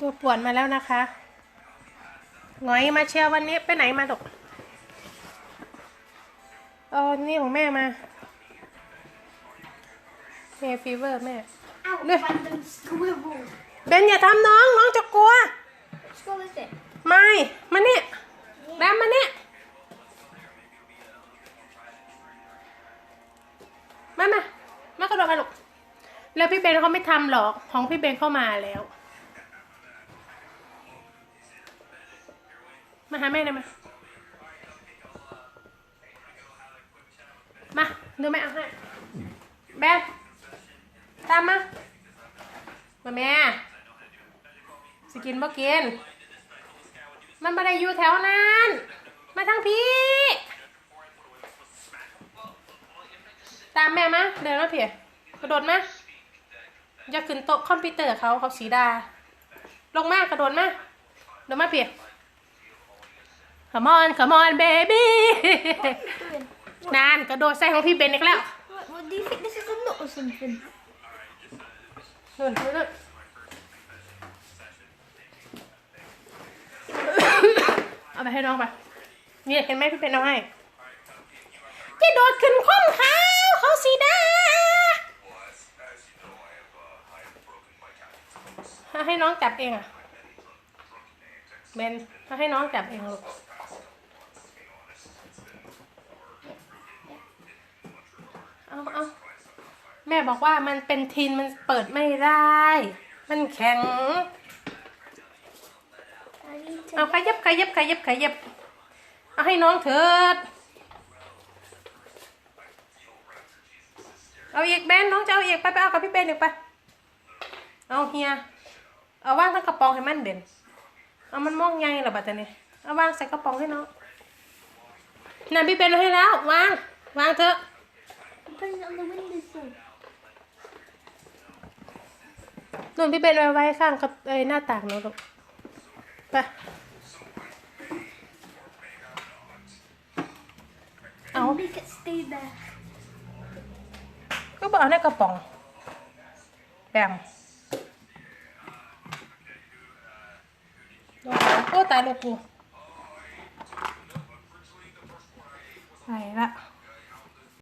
ตัวป่วนมาแล้วนะคะหงอยมาเชียร์วันนี้ไปไหนมาดกเอานี่ของแม่มาแม่ฟีเวอร์แม่ Ow, Look. random squirrel. เบนอย่าทำน้อง น้องจะกลัว Squirrel is it? ไม่ มาเนี่ยแบมมาเนี่ยมามามากระโดดมาลูกแล้วพี่เบนเขาไม่ทำหรอก ของพี่เบนเข้ามาแล้ว มาหาแม่หน่อยมา มาดูแม่เอาให้แบมตามมา มาแม่สกินบ่กิน มันไม่ได้อยู่แถวนั้น มาทางพี่ ตามแม่มา เดินมาเพียกระโดดมาอย่าขึ้นโต๊ะคอมพิวเตอร์เขาเขาสีดา ลงมากระโดดมาเดินมาเพีย Come on come on baby Doing? นานกระโดดใส่ของพี่เบนอีกแล้ว What, what do you think this is a nut or something? นู่นนู่นนู่น เอาไปให้น้องไปเนี่ยเห็นไหมพี่เป็นเอาให้จะโดดขึ้นข้องเขาเขาสีดาถ้าให้น้องจับเองอะเบนถ้าให้น้องจับเองลูก เอาเอาแม่บอกว่ามันเป็นทินมันเปิดไม่ได้ มันแข็ง I need to. เอาขยับขยับขยับขยับ เอาให้น้องเถิด เอาอีกแบนน้องจะเอาอีกไปไปเอากับพี่เบนอีกไป เอาเฮีย เอาวางทั้งกระป๋องให้มันเด่นเอามันมองไงล่ะบัดนี้เอาวางใส่กระป๋องให้น้องนั่นพี่เบนเอาให้แล้ววางวางเถอะ I'm putting it on the windowsill. นู่นพี่เบนเอาไว้ข้างกับไอ้หน้าต่างหนูลูกไปเอา Make it stay there. ก็บอกเอาในกระป๋องแบมโอ้ตายลูกกูไปละ